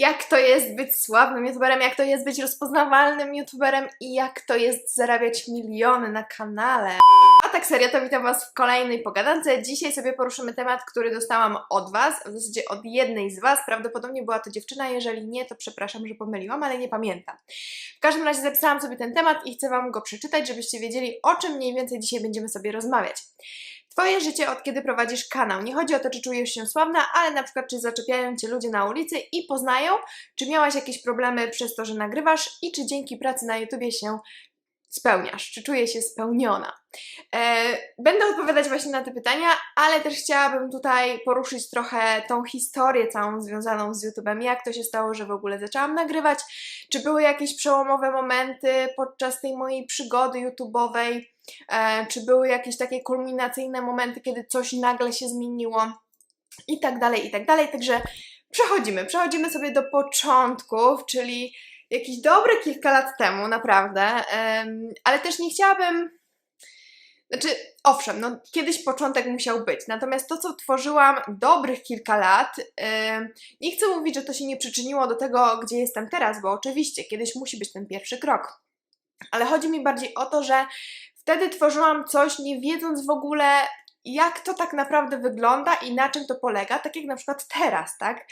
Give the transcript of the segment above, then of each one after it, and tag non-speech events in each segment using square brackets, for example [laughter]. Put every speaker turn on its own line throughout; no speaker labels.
jak to jest być sławnym youtuberem, jak to jest być rozpoznawalnym youtuberem i jak to jest zarabiać miliony na kanale. A tak serio, to witam Was w kolejnej pogadance. Dzisiaj sobie poruszymy temat, który dostałam od Was, w zasadzie od jednej z Was. Prawdopodobnie była to dziewczyna, jeżeli nie, to przepraszam, że pomyliłam, ale nie pamiętam. W każdym razie zapisałam sobie ten temat i chcę Wam go przeczytać, żebyście wiedzieli, o czym mniej więcej dzisiaj będziemy sobie rozmawiać. Twoje życie od kiedy prowadzisz kanał. Nie chodzi o to, czy czujesz się sławna, ale na przykład, czy zaczepiają Cię ludzie na ulicy i poznają, czy miałaś jakieś problemy przez to, że nagrywasz i czy dzięki pracy na YouTubie się spełniasz, czy czuję się spełniona. E, będę odpowiadać właśnie na te pytania, ale też chciałabym tutaj poruszyć trochę tą historię całą związaną z YouTubem. Jak to się stało, że w ogóle zaczęłam nagrywać? Czy były jakieś przełomowe momenty podczas tej mojej przygody YouTubeowej? E, czy były jakieś takie kulminacyjne momenty, kiedy coś nagle się zmieniło? I tak dalej, i tak dalej. Także przechodzimy, przechodzimy sobie do początków, czyli jakieś dobre kilka lat temu, naprawdę, ale też nie chciałabym. Znaczy, owszem, no kiedyś początek musiał być, natomiast to, co tworzyłam dobrych kilka lat, nie chcę mówić, że to się nie przyczyniło do tego, gdzie jestem teraz, bo oczywiście kiedyś musi być ten pierwszy krok. Ale chodzi mi bardziej o to, że wtedy tworzyłam coś, nie wiedząc w ogóle, jak to tak naprawdę wygląda i na czym to polega, tak jak na przykład teraz, tak?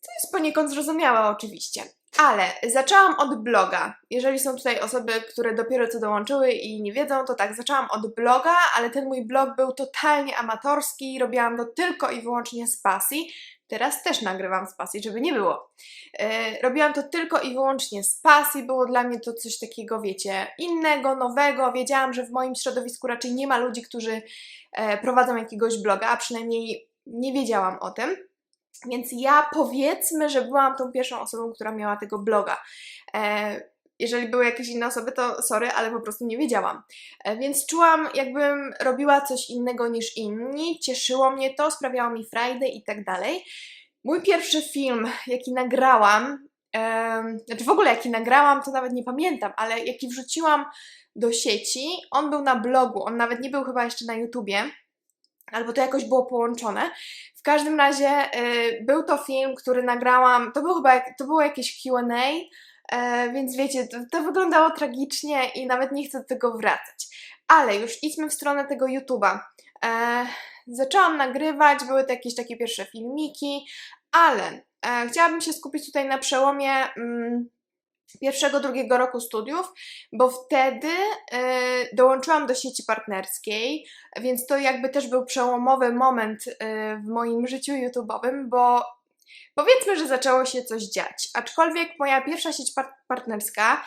Co jest poniekąd zrozumiałe oczywiście. Ale zaczęłam od bloga. Jeżeli są tutaj osoby, które dopiero co dołączyły i nie wiedzą, to tak, zaczęłam od bloga, ale ten mój blog był totalnie amatorski, robiłam to tylko i wyłącznie z pasji. Teraz też nagrywam z pasji, żeby nie było. E, robiłam to tylko i wyłącznie z pasji, było dla mnie to coś takiego, wiecie, innego, nowego. Wiedziałam, że w moim środowisku raczej nie ma ludzi, którzy e, prowadzą jakiegoś bloga, a przynajmniej nie wiedziałam o tym. Więc ja powiedzmy, że byłam tą pierwszą osobą, która miała tego bloga. E, jeżeli były jakieś inne osoby, to sorry, ale po prostu nie wiedziałam. E, więc czułam, jakbym robiła coś innego niż inni, cieszyło mnie to, sprawiało mi frajdę i tak dalej. Mój pierwszy film, jaki nagrałam, e, znaczy w ogóle jaki nagrałam, to nawet nie pamiętam, ale jaki wrzuciłam do sieci, on był na blogu, on nawet nie był chyba jeszcze na YouTubie albo to jakoś było połączone. W każdym razie y, był to film, który nagrałam, to był chyba, to było jakieś Q&A, y, więc wiecie, to, to, wyglądało tragicznie i nawet nie chcę do tego wracać. Ale już idźmy w stronę tego YouTube'a. Y, zaczęłam nagrywać, były to jakieś takie pierwsze filmiki, ale e, chciałabym się skupić tutaj na przełomie mm, pierwszego, drugiego roku studiów, bo wtedy y, dołączyłam do sieci partnerskiej, więc to jakby też był przełomowy moment y, w moim życiu YouTube'owym, bo powiedzmy, że zaczęło się coś dziać. Aczkolwiek moja pierwsza sieć par partnerska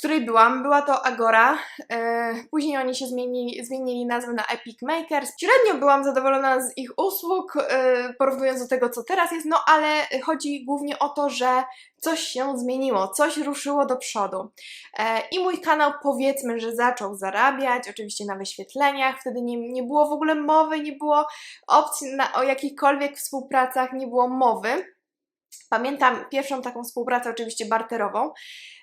której byłam. Była to Agora. E, później oni się zmienili, zmienili nazwę na Epic Makers. Średnio byłam zadowolona z ich usług, e, porównując do tego, co teraz jest, no ale chodzi głównie o to, że coś się zmieniło, coś ruszyło do przodu. E, I mój kanał powiedzmy, że zaczął zarabiać, oczywiście na wyświetleniach, wtedy nie, nie było w ogóle mowy, nie było opcji na, o jakichkolwiek współpracach, nie było mowy. Pamiętam pierwszą taką współpracę, oczywiście barterową.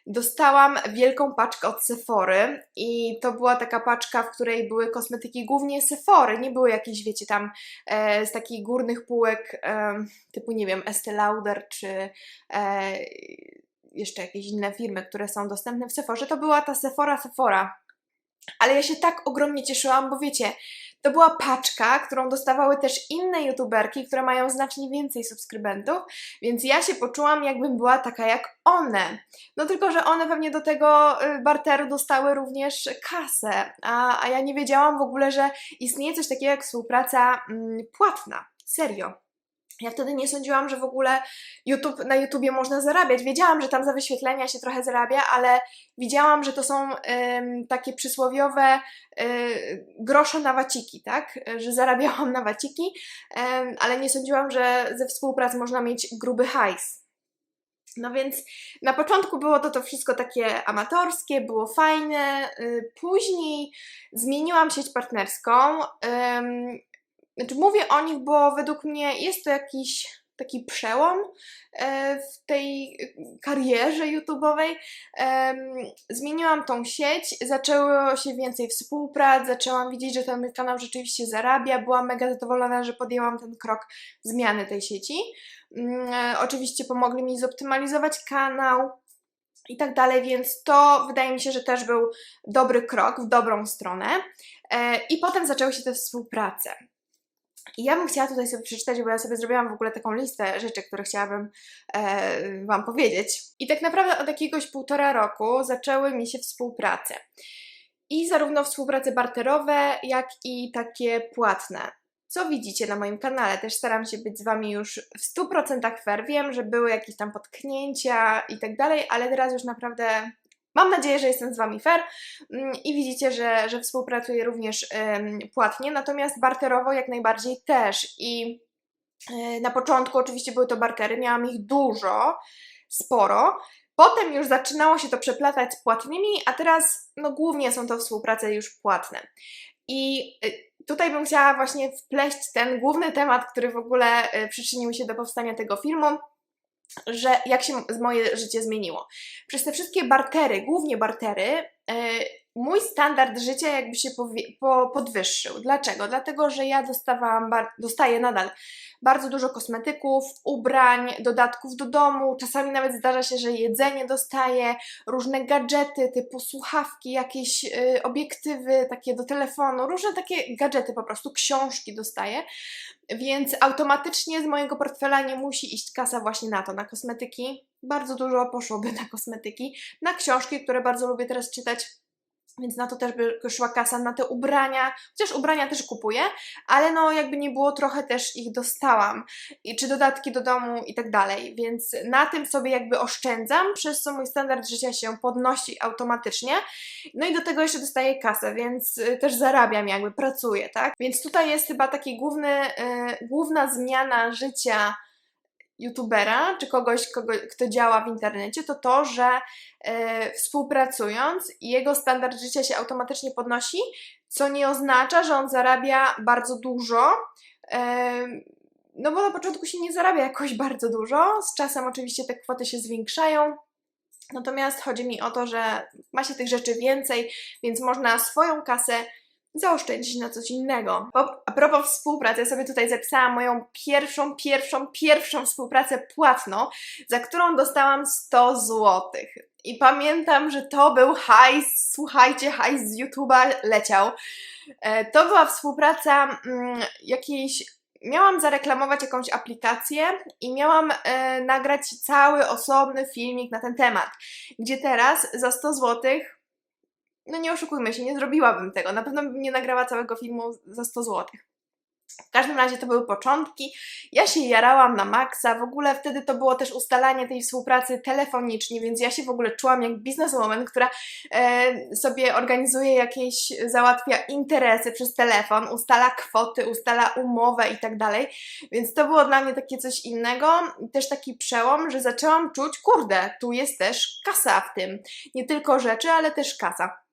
Dostałam wielką paczkę od Sephory i to była taka paczka, w której były kosmetyki głównie Sephory, nie były jakieś, wiecie, tam e, z takich górnych półek e, typu, nie wiem, Estee Lauder czy e, jeszcze jakieś inne firmy, które są dostępne w Sephorze. To była ta Sephora Sephora. Ale ja się tak ogromnie cieszyłam, bo wiecie, to była paczka, którą dostawały też inne youtuberki, które mają znacznie więcej subskrybentów, więc ja się poczułam, jakbym była taka jak one. No tylko, że one pewnie do tego y, barteru dostały również kasę, a, a ja nie wiedziałam w ogóle, że istnieje coś takiego jak współpraca mm, płatna. Serio. Ja wtedy nie sądziłam, że w ogóle YouTube, na YouTubie można zarabiać. Wiedziałam, że tam za wyświetlenia się trochę zarabia, ale widziałam, że to są ym, takie przysłowiowe y, grosze na waciki, tak? Że zarabiałam na waciki, ym, ale nie sądziłam, że ze współpracy można mieć gruby hajs. No więc na początku było to to wszystko takie amatorskie, było fajne. Y, później zmieniłam sieć partnerską. Znaczy mówię o nich, bo według mnie jest to jakiś taki przełom e, w tej karierze YouTube'owej. Zmieniłam tą sieć, zaczęło się więcej współprac, zaczęłam widzieć, że ten kanał rzeczywiście zarabia. Byłam mega zadowolona, że podjęłam ten krok zmiany tej sieci. Mm, e, Oczywiście pomogli mi zoptymalizować kanał i tak dalej, więc to wydaje mi się, że też był dobry krok w dobrą stronę. E, I potem zaczęły się te współprace. I ja bym chciała tutaj sobie przeczytać, bo ja sobie zrobiłam w ogóle taką listę rzeczy, które chciałabym e, Wam powiedzieć. I tak naprawdę od jakiegoś półtora roku zaczęły mi się współprace. I zarówno współprace barterowe, jak i takie płatne. Co widzicie na moim kanale? Też staram się być z Wami już w 100% fair. Wiem, że były jakieś tam potknięcia i tak dalej, ale teraz już naprawdę mam nadzieję, że jestem z Wami fair mm, i widzicie, że, że współpracuję również płatnie, natomiast barterowo jak najbardziej też. I e, na początku oczywiście były to bartery, miałam ich dużo, sporo. Potem już zaczynało się to przeplatać z płatnymi, a teraz no głównie są to współprace już płatne. I y, tutaj bym chciała właśnie wpleść ten główny temat, który w ogóle y, przyczynił się do powstania tego filmu, że jak się moje życie zmieniło. Przez te wszystkie bartery, głównie bartery, y, mój standard życia jakby się podwyższył. Dlaczego? Dlatego, że ja dostawałam, dostaję nadal bardzo dużo kosmetyków, ubrań, dodatków do domu, czasami nawet zdarza się, że jedzenie dostaję, różne gadżety typu słuchawki, jakieś y, obiektywy takie do telefonu, różne takie gadżety po prostu, książki dostaję, więc automatycznie z mojego portfela nie musi iść kasa właśnie na to, na kosmetyki. Bardzo dużo poszłoby na kosmetyki, na książki, które bardzo lubię teraz czytać. Więc na to też by szła kasa, na te ubrania, chociaż ubrania też kupuję, ale no jakby nie było, trochę też ich dostałam, I, czy dodatki do domu i tak dalej, więc na tym sobie jakby oszczędzam, przez co mój standard życia się podnosi automatycznie, no i do tego jeszcze dostaję kasę, więc y, też zarabiam jakby, pracuję, tak? Więc tutaj jest chyba taki główny, y, główna zmiana życia youtubera, czy kogoś, kogo, kto działa w internecie, to to, że e, współpracując jego standard życia się automatycznie podnosi, co nie oznacza, że on zarabia bardzo dużo. E, no bo na początku się nie zarabia jakoś bardzo dużo, z czasem oczywiście te kwoty się zwiększają. Natomiast chodzi mi o to, że ma się tych rzeczy więcej, więc można swoją kasę zaoszczędzić na coś innego. A propos współpracy, ja sobie tutaj zapisałam moją pierwszą, pierwszą, pierwszą współpracę płatną, za którą dostałam 100 zł. I pamiętam, że to był hajs, słuchajcie, hajs z YouTube'a leciał. E, to była współpraca mm, jakiejś Miałam zareklamować jakąś aplikację i miałam e, nagrać cały osobny filmik na ten temat, gdzie teraz za 100 złotych no nie oszukujmy się, nie zrobiłabym tego. Na pewno bym nie nagrała całego filmu za 100 zł. W każdym razie to były początki. Ja się jarałam na maksa. W ogóle wtedy to było też ustalanie tej współpracy telefonicznie, więc ja się w ogóle czułam jak bizneswoman, która e, sobie organizuje jakieś, załatwia interesy przez telefon, ustala kwoty, ustala umowę i tak dalej. Więc to było dla mnie takie coś innego. Też taki przełom, że zaczęłam czuć, kurde, tu jest też kasa w tym. Nie tylko rzeczy, ale też kasa.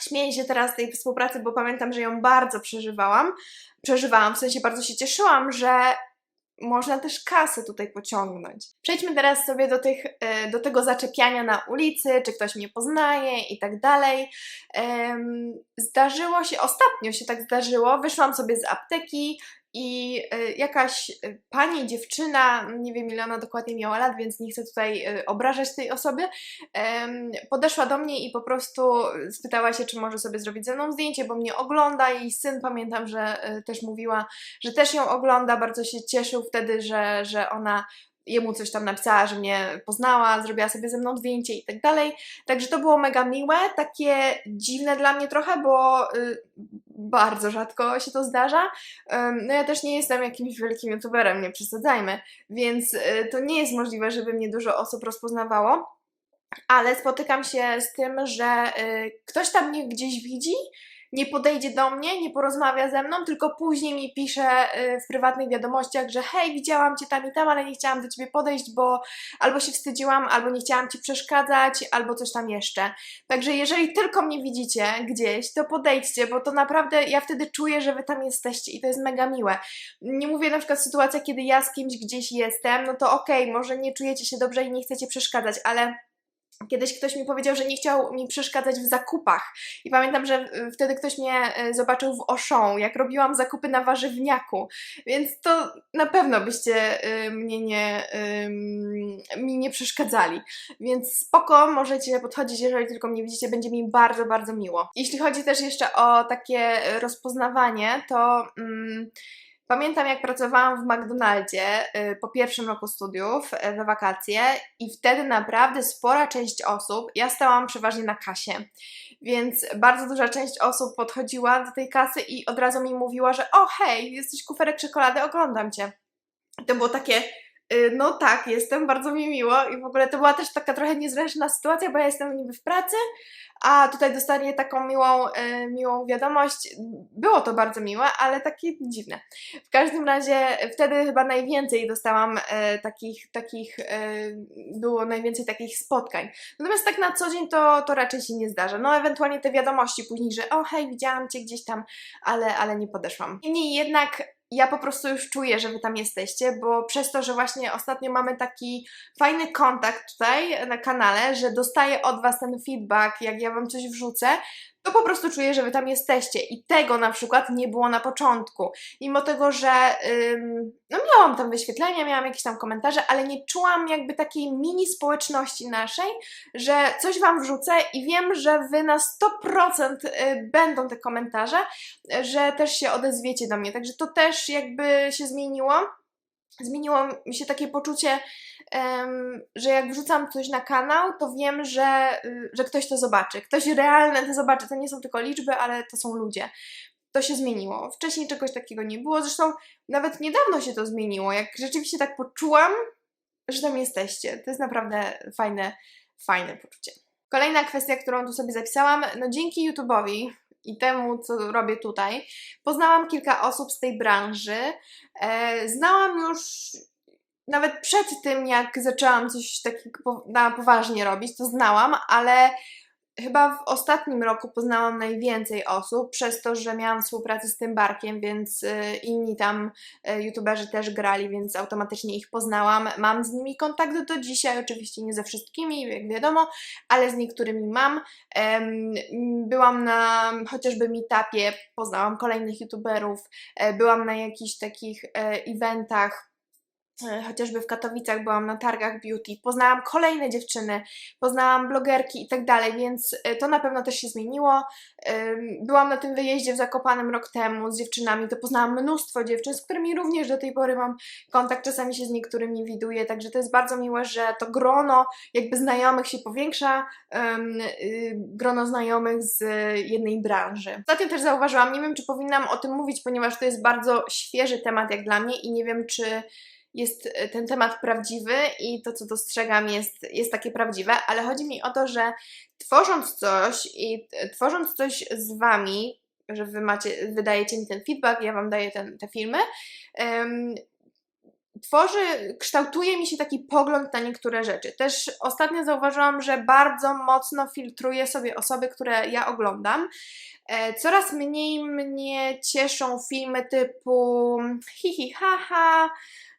Śmieję się teraz tej współpracy, bo pamiętam, że ją bardzo przeżywałam. Przeżywałam, w sensie bardzo się cieszyłam, że można też kasę tutaj pociągnąć. Przejdźmy teraz sobie do, tych, e, do tego zaczepiania na ulicy, czy ktoś mnie poznaje i tak dalej. Zdarzyło się, ostatnio się tak zdarzyło, wyszłam sobie z apteki, i y, jakaś y, pani, dziewczyna, nie wiem ile ona dokładnie miała lat, więc nie chcę tutaj y, obrażać tej osoby, podeszła do mnie i po prostu spytała się, czy może sobie zrobić ze mną zdjęcie, bo mnie ogląda. Jej syn, pamiętam, że też mówiła, że też ją ogląda, bardzo się cieszył wtedy, że, że ona jemu coś tam napisała, że mnie poznała, zrobiła sobie ze mną zdjęcie i tak dalej. Także to było mega miłe, takie dziwne dla mnie trochę, bo bardzo rzadko się to zdarza. No ja też nie jestem jakimś wielkim youtuberem, nie przesadzajmy, więc y, to nie jest możliwe, żeby mnie dużo osób rozpoznawało. Ale spotykam się z tym, że y, ktoś tam mnie gdzieś widzi nie podejdzie do mnie, nie porozmawia ze mną, tylko później mi pisze y, w prywatnych wiadomościach, że hej, widziałam cię tam i tam, ale nie chciałam do ciebie podejść, bo albo się wstydziłam, albo nie chciałam ci przeszkadzać, albo coś tam jeszcze. Także jeżeli tylko mnie widzicie gdzieś, to podejdźcie, bo to naprawdę ja wtedy czuję, że wy tam jesteście i to jest mega miłe. Nie mówię na przykład sytuacja, kiedy ja z kimś gdzieś jestem, no to okej, okay, może nie czujecie się dobrze i nie chcecie przeszkadzać, ale Kiedyś ktoś mi powiedział, że nie chciał mi przeszkadzać w zakupach. I pamiętam, że wtedy ktoś mnie e, zobaczył w Auchan, jak robiłam zakupy na warzywniaku. Więc to na pewno byście y, mnie nie, mi nie przeszkadzali. Więc spoko, możecie podchodzić, jeżeli tylko mnie widzicie, będzie mi bardzo, bardzo miło. Jeśli chodzi też jeszcze o takie rozpoznawanie, to... Y, Pamiętam, jak pracowałam w McDonaldzie y, po pierwszym roku studiów y, we wakacje i wtedy naprawdę spora część osób, ja stałam przeważnie na kasie, więc bardzo duża część osób podchodziła do tej kasy i od razu mi mówiła, że o hej, jesteś kuferek czekolady, oglądam Cię. To było takie, no tak, jestem, bardzo mi miło i w ogóle to była też taka trochę niezręczna sytuacja, bo ja jestem niby w pracy, a tutaj dostanie taką miłą, e, miłą wiadomość. Było to bardzo miłe, ale takie dziwne. W każdym razie wtedy chyba najwięcej dostałam e, takich, takich było najwięcej takich spotkań. Natomiast tak na co dzień to, to raczej się nie zdarza. No ewentualnie te wiadomości później, że o hej, widziałam Cię gdzieś tam, ale, ale nie podeszłam. Niemniej jednak ja po prostu już czuję, że Wy tam jesteście, bo przez to, że właśnie ostatnio mamy taki fajny kontakt tutaj na kanale, że dostaję od Was ten feedback, jak ja Wam coś wrzucę, to po prostu czuję, że Wy tam jesteście i tego na przykład nie było na początku. Mimo tego, że ym, no miałam tam wyświetlenia, miałam jakieś tam komentarze, ale nie czułam jakby takiej mini społeczności naszej, że coś Wam wrzucę i wiem, że Wy na 100% y, będą te komentarze, że też się odezwiecie do mnie. Także to też jakby się zmieniło. Zmieniło mi się takie poczucie, że jak wrzucam coś na kanał, to wiem, że, y, że ktoś to zobaczy. Ktoś realnie to zobaczy. To nie są tylko liczby, ale to są ludzie. To się zmieniło. Wcześniej czegoś takiego nie było. Zresztą nawet niedawno się to zmieniło. Jak rzeczywiście tak poczułam, że tam jesteście. To jest naprawdę fajne, fajne poczucie. Kolejna kwestia, którą tu sobie zapisałam, no dzięki YouTube'owi i temu, co robię tutaj, poznałam kilka osób z tej branży. E, znałam już nawet przed tym, jak zaczęłam coś takiego na poważnie robić, to znałam, ale chyba w ostatnim roku poznałam najwięcej osób, przez to, że miałam współpracę z tym barkiem, więc y, inni tam y, youtuberzy też grali, więc automatycznie ich poznałam. Mam z nimi kontakt do dzisiaj, oczywiście nie ze wszystkimi, jak wiadomo, ale z niektórymi mam. Byłam na chociażby meetupie, poznałam kolejnych youtuberów, e, byłam na jakichś takich e, eventach, chociażby w Katowicach byłam na targach beauty, poznałam kolejne dziewczyny, poznałam blogerki i tak dalej, więc e, to na pewno też się zmieniło. Byłam na tym wyjeździe w Zakopanem rok temu z dziewczynami, to poznałam mnóstwo dziewczyn, z którymi również do tej pory mam kontakt, czasami się z niektórymi widuję, także to jest bardzo miłe, że to grono jakby znajomych się powiększa, y, grono znajomych z jednej branży. Ostatnio też zauważyłam, nie wiem czy powinnam o tym mówić, ponieważ to jest bardzo świeży temat jak dla mnie i nie wiem czy jest e, ten temat prawdziwy i to, co dostrzegam, jest, jest takie prawdziwe, ale chodzi mi o to, że tworząc coś i tworząc coś z Wami, że Wy macie, wydajecie mi ten feedback, ja Wam daję ten, te filmy, um, tworzy, kształtuje mi się taki pogląd na niektóre rzeczy. Też ostatnio zauważyłam, że bardzo mocno filtruję sobie osoby, które ja oglądam. E, coraz mniej mnie cieszą filmy typu hihi haha,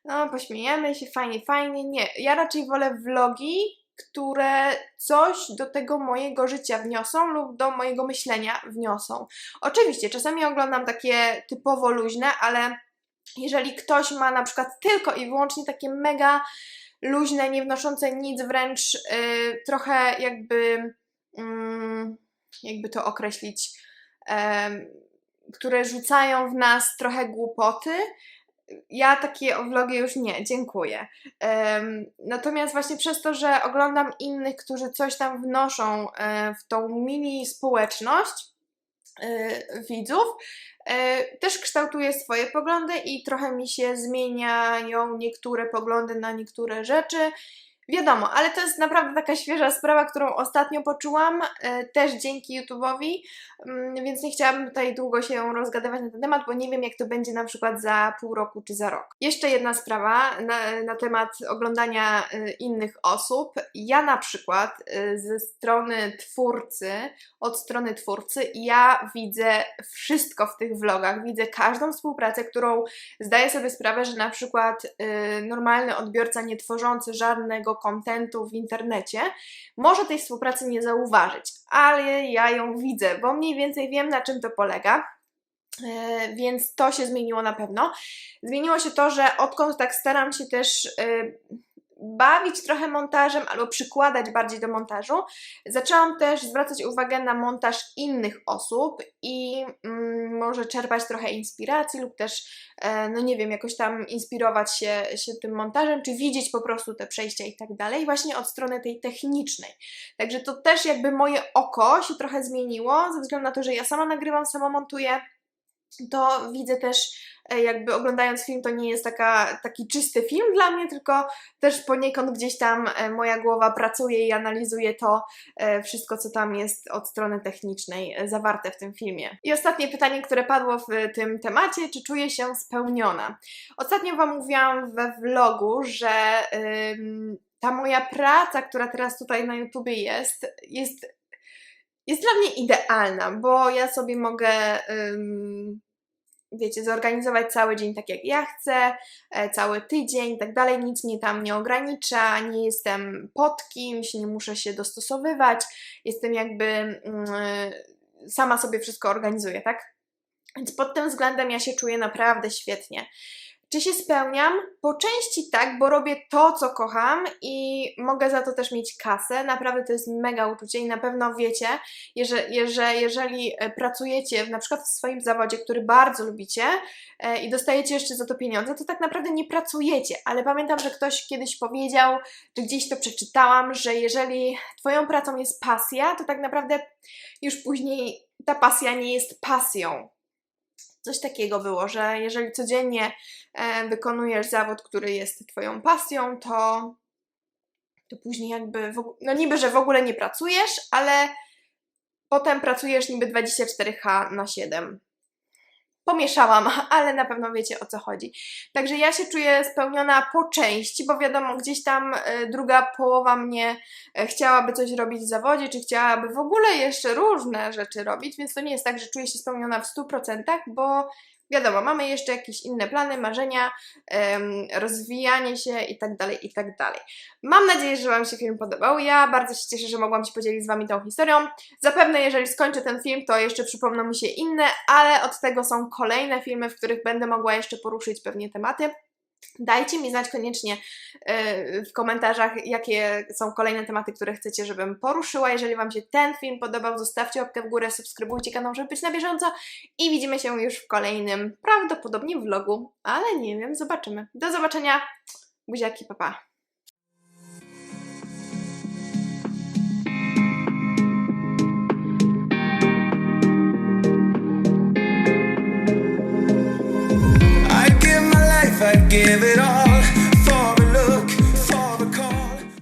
no pośmiejemy się, fajnie, fajnie. Nie, ja raczej wolę vlogi, które coś do tego mojego życia wniosą lub do mojego myślenia wniosą. Oczywiście, czasami oglądam takie typowo luźne, ale jeżeli ktoś ma na przykład tylko i wyłącznie takie mega luźne, nie wnoszące nic, wręcz yy, trochę jakby, yy, jakby to określić, yy, które rzucają w nas trochę głupoty, ja takie vlogi już nie, dziękuję. Um, natomiast właśnie przez to, że oglądam innych, którzy coś tam wnoszą e, w tą mini społeczność e, widzów, e, też kształtuję swoje poglądy i trochę mi się zmieniają niektóre poglądy na niektóre rzeczy. Wiadomo, ale to jest naprawdę taka świeża sprawa, którą ostatnio poczułam, e, też dzięki YouTube'owi, mm, więc nie chciałabym tutaj długo się rozgadywać na ten temat, bo nie wiem, jak to będzie na przykład za pół roku czy za rok. Jeszcze jedna sprawa na, na temat oglądania e, innych osób. Ja na przykład e, ze strony twórcy, od strony twórcy, ja widzę wszystko w tych vlogach, widzę każdą współpracę, którą zdaję sobie sprawę, że na przykład normalny odbiorca nie tworzący żadnego kontentu w internecie może tej współpracy nie zauważyć, ale ja ją widzę, bo mniej więcej wiem na czym to polega. E, Więc to się zmieniło na pewno. Zmieniło się to, że odkąd tak staram się też y, bawić trochę montażem albo przykładać bardziej do montażu, zaczęłam też zwracać uwagę na montaż innych osób i mm, może czerpać trochę inspiracji lub też, e, no nie wiem, jakoś tam inspirować się, się tym montażem, czy widzieć po prostu te przejścia i tak dalej, właśnie od strony tej technicznej. Także to też jakby moje oko się trochę zmieniło, ze względu na to, że ja sama nagrywam, sama montuję, to widzę też, jakby oglądając film, to nie jest taka, taki czysty film dla mnie, tylko też poniekąd gdzieś tam e, moja głowa pracuje i analizuje to e, wszystko, co tam jest od strony technicznej e, zawarte w tym filmie. I ostatnie pytanie, które padło w tym temacie, czy czuję się spełniona? Ostatnio Wam mówiłam we vlogu, że ta moja praca, która teraz tutaj na YouTubie jest, jest jest dla mnie idealna, bo ja sobie mogę, wiecie, zorganizować cały dzień tak jak ja chcę, e, cały tydzień i tak dalej, nic mnie tam nie ogranicza, nie jestem pod kimś, nie muszę się dostosowywać, jestem jakby mm, sama sobie wszystko organizuję, tak? Więc pod tym względem ja się czuję naprawdę świetnie. Czy się spełniam? Po części tak, bo robię to, co kocham i mogę za to też mieć kasę. Naprawdę to jest mega uczucie i na pewno wiecie, że, że jeżeli e, pracujecie na przykład w swoim zawodzie, który bardzo lubicie e, i dostajecie jeszcze za to pieniądze, to tak naprawdę nie pracujecie. Ale pamiętam, że ktoś kiedyś powiedział, czy gdzieś to przeczytałam, że jeżeli Twoją pracą jest pasja, to tak naprawdę już później ta pasja nie jest pasją coś takiego było, że jeżeli codziennie e, wykonujesz zawód, który jest Twoją pasją, to, to później jakby, no niby, że w ogóle nie pracujesz, ale potem pracujesz niby 24H na 7 pomieszałam, [laughs] ale na pewno wiecie o co chodzi. Także ja się czuję spełniona po części, bo wiadomo, gdzieś tam e, druga połowa mnie e, chciałaby coś robić w zawodzie, czy chciałaby w ogóle jeszcze różne rzeczy robić, więc to nie jest tak, że czuję się spełniona w 100%, bo Wiadomo, mamy jeszcze jakieś inne plany, marzenia, rozwijanie się i tak dalej, i tak dalej. Mam nadzieję, że Wam się film podobał. Ja bardzo się cieszę, że mogłam się podzielić z Wami tą historią. Zapewne, jeżeli skończę ten film, to jeszcze przypomną mi się inne, ale od tego są kolejne filmy, w których będę mogła jeszcze poruszyć pewnie tematy. Dajcie mi znać koniecznie yy, w komentarzach, jakie są kolejne tematy, które chcecie, żebym poruszyła. Jeżeli Wam się ten film podobał, zostawcie łapkę w górę, subskrybujcie kanał, żeby być na bieżąco i widzimy się już w kolejnym, prawdopodobnie vlogu, ale nie wiem, zobaczymy. Do zobaczenia, buziaki, papa. Pa.
give it all.